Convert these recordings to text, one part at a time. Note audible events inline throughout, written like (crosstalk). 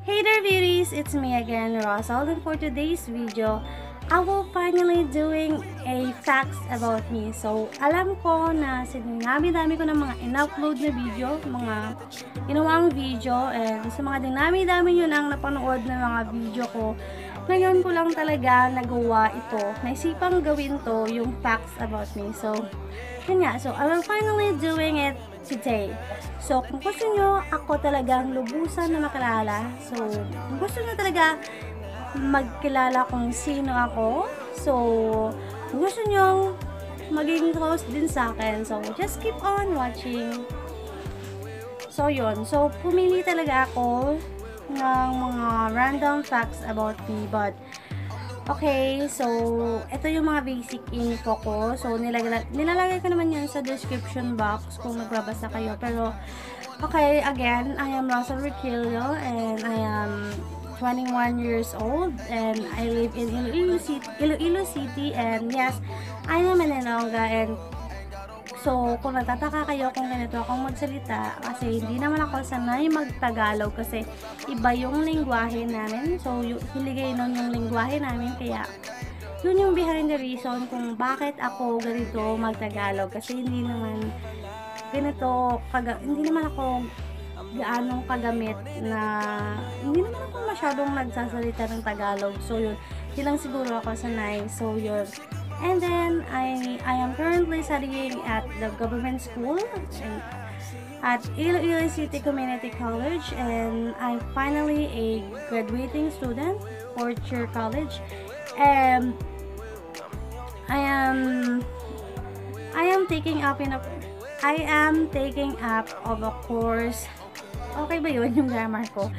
Hey there beauties! It's me again, Rosal, and for today's video, I will finally doing a facts about me. So, alam ko na sinami-dami ko ng mga in-upload na video, mga ginawang video, and sa mga dinami-dami nyo nang napanood ng mga video ko, ngayon ko lang talaga nagawa ito. Naisipang gawin to, yung facts about me. So, yun nga. So, I will finally doing it today. So, kung gusto nyo ako talagang lubusan na makilala, so, kung gusto nyo talaga magkilala kung sino ako, so, kung gusto nyo maging close din sa akin, so, just keep on watching. So, yun. So, pumili talaga ako ng mga random facts about me, but, Okay, so, ito yung mga basic info ko. So, nilalagay, nilalagay ko naman yan sa description box kung magbabasa kayo. Pero, okay, again, I am Russell Riquillo and I am 21 years old and I live in Iloilo City, Iloilo City and yes, I am an Ilongga and So, kung nagtataka kayo kung ganito akong magsalita, kasi hindi naman ako sanay magtagalog kasi iba yung lingwahe namin. So, yung, hiligay nun yung lingwahe namin, kaya yun yung behind the reason kung bakit ako ganito magtagalog. Kasi hindi naman ganito, kaga, hindi naman ako gaanong kagamit na hindi naman ako masyadong nagsasalita ng Tagalog. So, yun. Hindi lang siguro ako sanay. So, yun. And then, I, I am currently studying at the government school at Iloilo City Community College and I'm finally a graduating student, fourth year college. And I am I am taking up in a I am taking up of a course Okay ba yun yung grammar ko?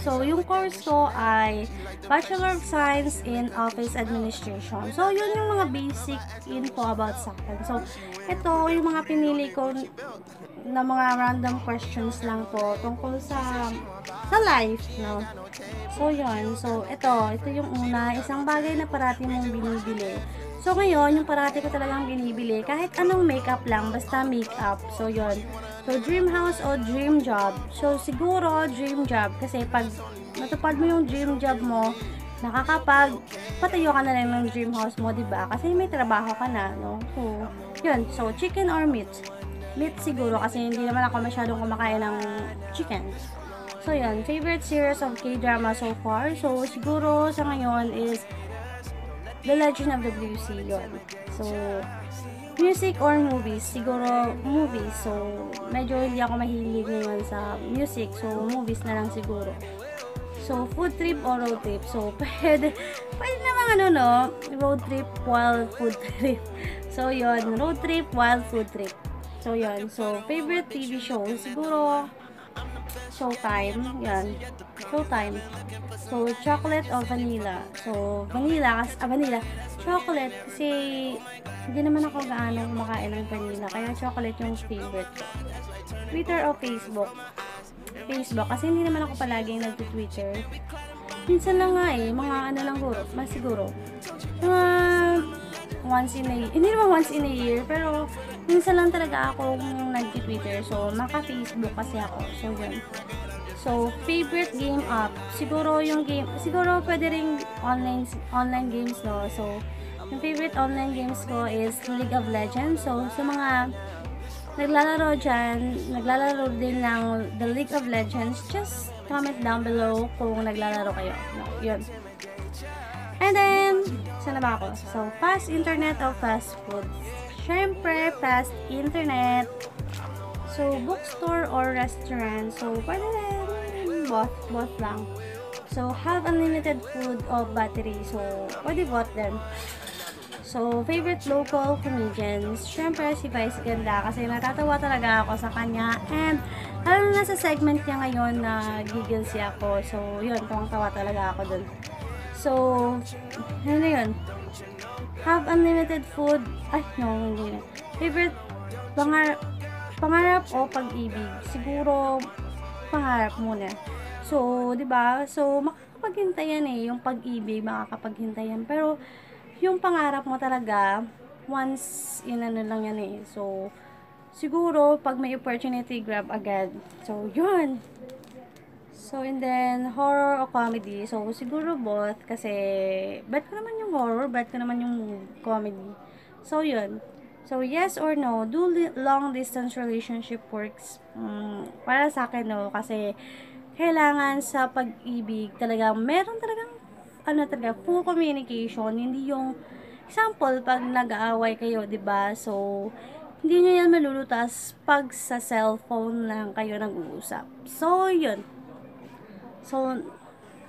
So, yung course ko ay Bachelor of Science in Office Administration. So, yun yung mga basic info about sa akin. So, ito yung mga pinili ko na mga random questions lang to tungkol sa sa life, no? So, yun. So, ito. Ito yung una. Isang bagay na parati mong binibili. So, ngayon, yung parati ko talagang binibili, kahit anong makeup lang, basta makeup. So, yun. So, dream house o dream job. So, siguro, dream job. Kasi pag natupad mo yung dream job mo, nakakapag patayo ka na lang ng dream house mo, di ba? Kasi may trabaho ka na, no? So, yun. So, chicken or meat? Meat siguro kasi hindi naman ako masyadong kumakain ng chicken. So, yun. Favorite series of K-drama so far? So, siguro sa ngayon is The Legend of the Blue Sea, yun. So, music or movies? Siguro movies. So, medyo hindi ako mahilig ngayon sa music. So, movies na lang siguro. So, food trip or road trip? So, (laughs) pwede, pwede naman ano, no? Road trip while food trip. So, yon Road trip while food trip. So, yon So, favorite TV show? Siguro, Showtime. Yan. Showtime. So, chocolate o vanilla. So, vanilla. Kasi, ah, vanilla. Chocolate. Kasi, hindi naman ako gaano kumakain ng vanilla. Kaya, chocolate yung favorite ko. Twitter o Facebook? Facebook. Kasi, hindi naman ako palaging nag-Twitter. Minsan lang nga eh. Mga ano lang siguro. Mas siguro. Mga once in a year. Hindi naman once in a year. Pero, minsan lang talaga ako nag-Twitter. So, maka-Facebook kasi ako. So, yun. So, favorite game app. Siguro yung game, siguro pwede ring online, online games, no? So, yung favorite online games ko is League of Legends. So, sa mga naglalaro dyan, naglalaro din ng The League of Legends, just comment down below kung naglalaro kayo. No, yun. And then, saan na ba ako? So, fast internet or fast food? Siyempre, fast internet. So, bookstore or restaurant. So, pwede rin both, both lang. So, have unlimited food or battery. So, pwede both din. So, favorite local comedians. Siyempre, si Vice Ganda kasi natatawa talaga ako sa kanya. And, alam na sa segment niya ngayon na gigil siya ako. So, yun, tuwang-tawa talaga ako dun. So, ano yun? Have unlimited food. Ay, no, hindi na. Favorite pangarap, pangarap o pag-ibig? Siguro, pangarap muna. So, di ba? So, makakapaghintayan eh. Yung pag-ibig, makakapaghintayan. Pero, yung pangarap mo talaga, once in ano lang yan eh. So, siguro, pag may opportunity, grab agad. So, yun. So, and then, horror o comedy. So, siguro both. Kasi, bet ko naman yung horror, bet ko naman yung comedy. So, yun. So, yes or no, do long distance relationship works? Um, para sa akin, no. Kasi, kailangan sa pag-ibig, talaga, meron talagang, ano talaga, full communication. Hindi yung, example, pag nag-aaway kayo, ba So, hindi nyo yan malulutas pag sa cellphone lang kayo nag-uusap. So, yun. So,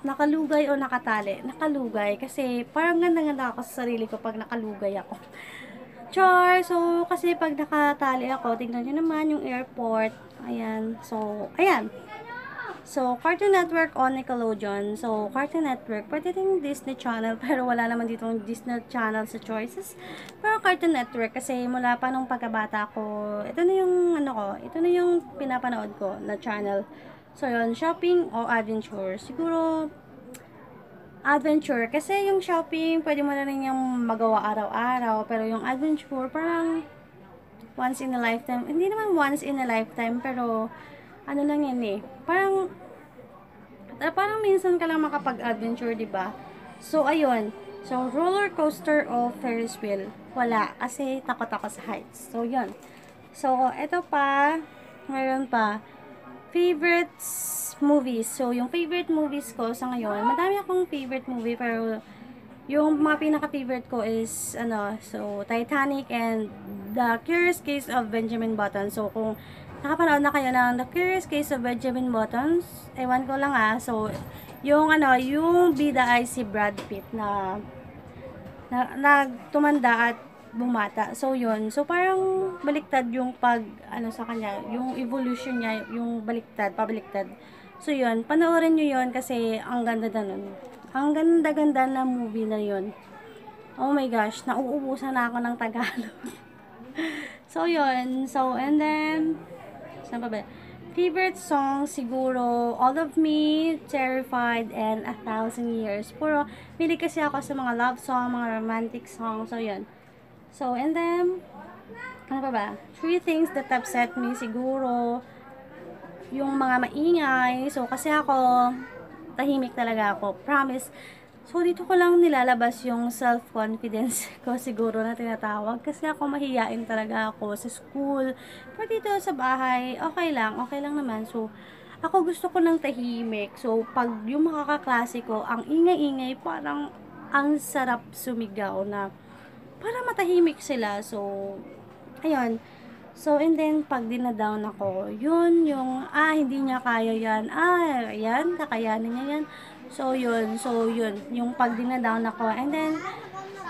nakalugay o nakatali? Nakalugay. Kasi, parang ganda-ganda ako sa sarili ko pag nakalugay ako. (laughs) Char! So, kasi pag nakatali ako, tingnan nyo naman yung airport. Ayan. So, ayan. So, Cartoon Network on Nickelodeon. So, Cartoon Network, pwede din Disney Channel, (laughs) pero wala naman dito Disney Channel sa choices. Pero Cartoon Network, kasi mula pa nung pagkabata ko, ito na yung, ano ko, ito na yung pinapanood ko na channel. So, yun, shopping o adventure. Siguro, adventure. Kasi yung shopping, pwede mo na rin yung magawa araw-araw. Pero yung adventure, parang once in a lifetime. Hindi naman once in a lifetime, pero ano lang yan eh. Parang, uh, parang minsan ka lang makapag-adventure, di ba? So, ayun. So, roller coaster o Ferris wheel? Wala. Kasi takot ako sa heights. So, yun. So, ito pa. Mayroon pa. Favorites movies. So, yung favorite movies ko sa ngayon, madami akong favorite movie, pero yung mga pinaka-favorite ko is, ano, so, Titanic and The Curious Case of Benjamin Button. So, kung nakapanood na kayo ng The Curious Case of Benjamin Buttons. Ewan ko lang ah. So, yung ano, yung bida ay si Brad Pitt na na nagtumanda at bumata. So, yun. So, parang baliktad yung pag, ano sa kanya, yung evolution niya, yung baliktad, pabaliktad. So, yun. Panoorin nyo yun kasi ang ganda na nun. Ang ganda-ganda na movie na yun. Oh my gosh, nauubusan na ako ng Tagalog. (laughs) so, yun. So, and then, Saan pa ba? Favorite song, siguro, All of Me, Terrified, and A Thousand Years. Puro, pili kasi ako sa mga love song, mga romantic song. So, yun. So, and then, ano pa ba? Three things that upset me, siguro, yung mga maingay. So, kasi ako, tahimik talaga ako. Promise, So, dito ko lang nilalabas yung self-confidence (laughs) ko siguro na tinatawag. Kasi ako mahiyain talaga ako sa school. Pero dito sa bahay, okay lang. Okay lang naman. So, ako gusto ko ng tahimik. So, pag yung mga kaklase ko, ang ingay-ingay, parang ang sarap sumigaw na para matahimik sila. So, ayun. So, and then, pag dinadown ako, yun, yung, ah, hindi niya kaya yan. Ah, yan, kakayanin niya yan. So, yun. So, yun. Yung pag dinadown ako. And then,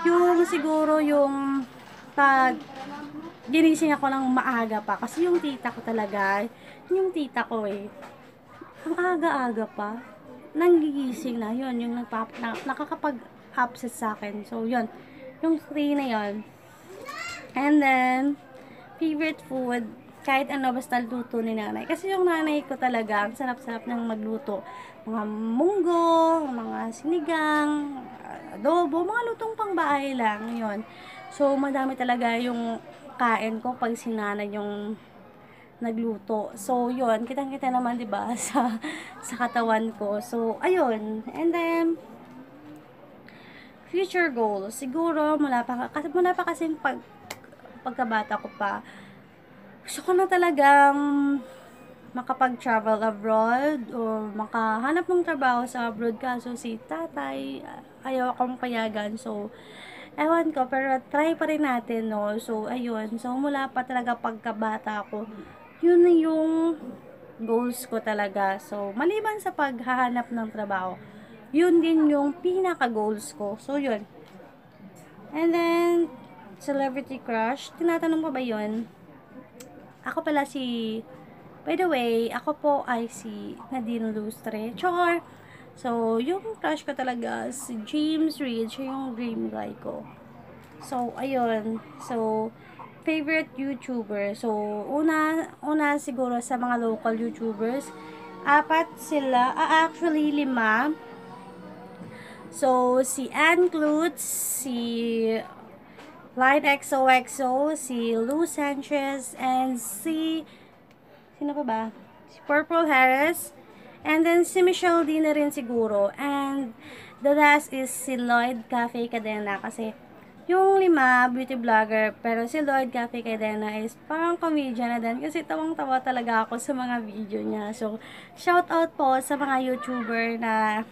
yung siguro yung pag ginising ako ng maaga pa. Kasi yung tita ko talaga, yung tita ko eh, ang aga-aga pa, nanggigising na. Yun, yung nagpap, na, nakakapag-upset sa akin. So, yun. Yung three na yun. And then, favorite food, kahit ano basta luto ni nanay. Kasi yung nanay ko talaga, ang sarap-sarap ng magluto. Mga munggo, mga sinigang, adobo, mga lutong pangbahay lang, yon So, madami talaga yung kain ko pag sinanay yung nagluto. So, yun, kitang-kita naman, 'di ba, (laughs) sa sa katawan ko. So, ayun. And then future goals. Siguro mula pa kasi mula pa kasi pag pagkabata ko pa, gusto ko na talagang makapag-travel abroad or makahanap ng trabaho sa abroad. Kaso si tatay ayaw akong payagan. So ewan ko pero try pa rin natin no? So ayun. So mula pa talaga pagkabata ko yun yung goals ko talaga. So maliban sa paghahanap ng trabaho yun din yung pinaka goals ko so yun and then celebrity crush, tinatanong ko ba yun? Ako pala si, by the way, ako po ay si Nadine Lustre. Char! So, yung crush ko talaga, si James Reid, siya yung dream guy ko. So, ayun. So, favorite YouTuber. So, una, una siguro sa mga local YouTubers, apat sila, ah, actually lima. So, si Ann Klutz, si Light XOXO, si Lou Sanchez, and si, sino pa ba? Si Purple Harris, And then, si Michelle D na rin siguro. And, the last is si Lloyd Cafe Cadena. Kasi, yung lima, beauty vlogger. Pero si Lloyd Cafe Cadena is parang comedian na din. Kasi tawang-tawa talaga ako sa mga video niya. So, shout out po sa mga YouTuber na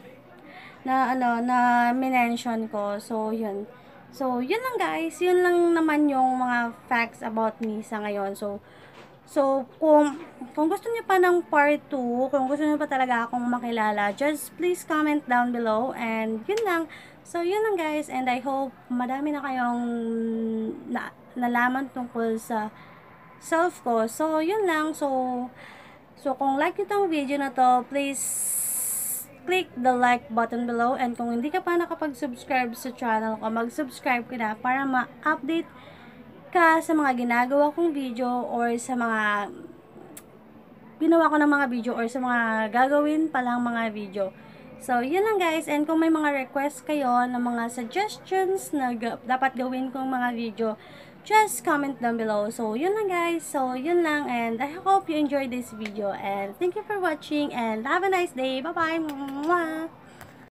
na ano na minention ko. So, yun. So, yun lang guys. Yun lang naman yung mga facts about me sa ngayon. So, so kung kung gusto niyo pa ng part 2, kung gusto niyo pa talaga akong makilala, just please comment down below and yun lang. So, yun lang guys and I hope madami na kayong na, nalaman tungkol sa self ko. So, yun lang. So, so kung like itong video na to, please click the like button below and kung hindi ka pa nakapag-subscribe sa channel ko, mag-subscribe ka na para ma-update ka sa mga ginagawa kong video or sa mga ginawa ko ng mga video or sa mga gagawin pa lang mga video. So, yun lang guys. And kung may mga request kayo ng mga suggestions na dapat gawin kong mga video, just comment down below. So, yun lang guys. So, yun lang. And I hope you enjoyed this video. And thank you for watching. And have a nice day. Bye-bye.